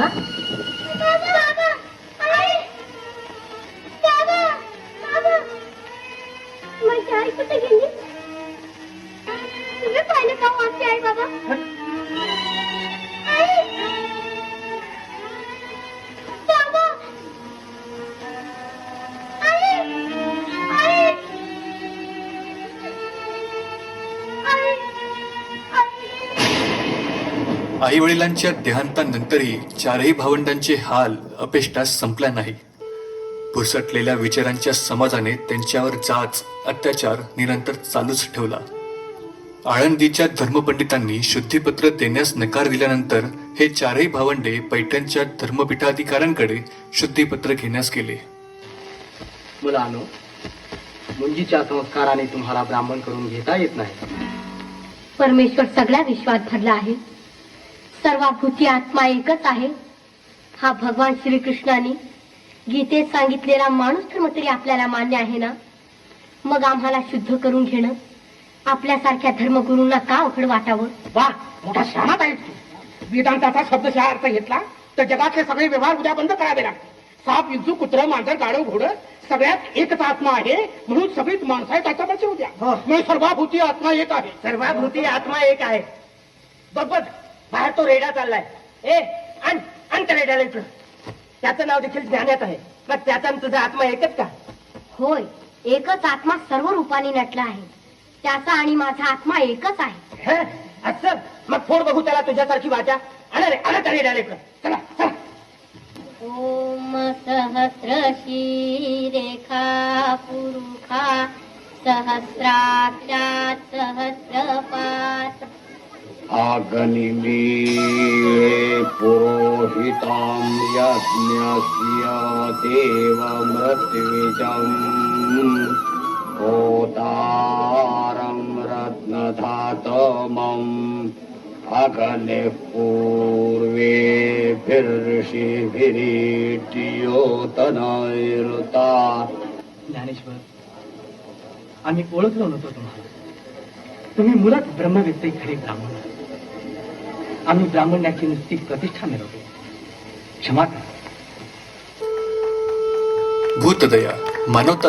बाबा. माझी आई कुठे गेली? तुम्ही पाहिलं का आमची आई बाबा? आई! वडिलांच्या देहांतानंतरही चारही भावंडांचे हाल अपेष्टास संपल्या नाही. पुसटलेल्या विचारांच्या समाजाने त्यांच्यावर जाच अत्याचार निरंतर चालूच ठेवला. आळंदीच्या धर्मपंडितांनी शुद्धीपत्र देण्यास नकार दिल्यानंतर हे चारही भावंडे पैठणच्या धर्मपीठाधिकाऱ्यांकडे शुद्धीपत्र घेण्यास गेले. मुलानो मुंजीच्या संस्काराने तुम्हाला ब्राह्मण करून घेता येत नाही. परमेश्वर सगळ्या विश्वात भरला आहे. सर्वाभूती आत्मा एकच आहे. हा भगवान श्रीकृष्णाने गीतेत सांगितलेला माणूस धर्म तरी आपल्याला मान्य आहे ना? मग आम्हाला शुद्ध करून घेणं आपल्यासारख्या धर्मगुरूंना का अवघड वाटावं? वा मोठा शहाणात आहे तू. वेदांताचा शब्दशः अर्थ घेतला तर जगातले सगळे व्यवहार उद्या बंद करावे लागतील. साप विंचू कुत्र मांजर गाडव घोड सगळ्यात एकच आत्मा आहे म्हणून सगळीच माणसं आहेत त्याच्यापाशी उद्या म्हणून सर्वाभूती आत्मा एक आहे. सर्वाभूती आत्मा एक आहे. बघ. तो रेडा चाललाय. ए आण आण त्या रेड्याला इकडं. त्याचं नाव देखील ज्ञानात आहे. मग त्याचा आणि तुझा आत्मा एकच का? होय एकच आत्मा सर्व रूपाने नटला आहे. त्याचा आणि माझा आत्मा एकच आहे. हं? असं मग फोड बघू त्याला तुझ्यासारखी वाचा. आण रे आण त्या रेड्याला इकडं. चला चला. ओम सहस्र रेखा पुरुखा सहस्राक्षात सहस्रपात अग्निमीळे पुरोहितां यज्ञस्य देवमृत्युजम् होतारं रत्नधातमम् अग्निः पूर्वेभिर्षिभिरीड्योतनैरुता ज्ञानेश्वर आम्ही ओळखलो नव्हतो तुम्हाला तुम्ही मुळात ब्रह्मविद्ये खरे ब्राह्मण আমি ব্রাহ্মণ একজন স্ত্রী প্রতিষ্ঠানের ક્ષমা ভূতদয়া মানবতা